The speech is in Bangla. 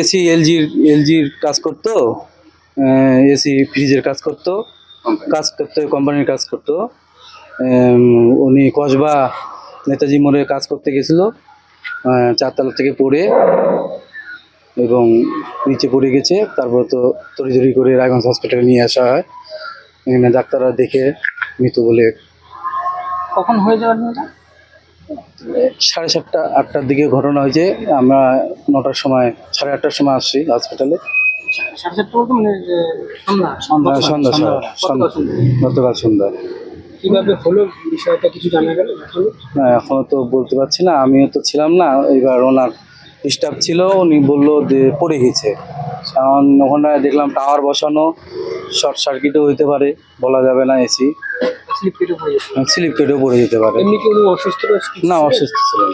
এসি এলজির এলজির কাজ করতো এসি ফ্রিজের কাজ করতো কাজ করতো কোম্পানির কাজ করতো। উনি কসবা নেতাজি মোড়ে কাজ করতে গেছিল চারতলা থেকে পড়ে এবং নিচে পড়ে গেছে। তারপর তো তড়িঘড়ি করে রায়গঞ্জ হসপিটালে নিয়ে আসা হয়। এখানে ডাক্তাররা দেখে মৃত বলে কখন হয়ে যাওয়ার সাড়ে সাতটা আটটার দিকে ঘটনা হয়েছে। আমরা নটার সময় সাড়ে আটটার সময় আসছি হসপিটালে মানে যে সন্ধ্যা? সন্ধ্যা গতকাল সন্ধ্যা। কীভাবে হলো বিষয়টা কিছু জানা গেল না এখনও তো বলতে পারছি না। আমিও তো ছিলাম না। এবার ওনার স্টাফ ছিল উনি বলল যে পড়ে গেছে। কারণ ওখানে দেখলাম টাওয়ার বসানো শর্ট সার্কিটও হইতে পারে বলা যাবে না এসি। স্লিপ কেটেও পড়ে যেতে পারে। না অসুস্থ ছিলেন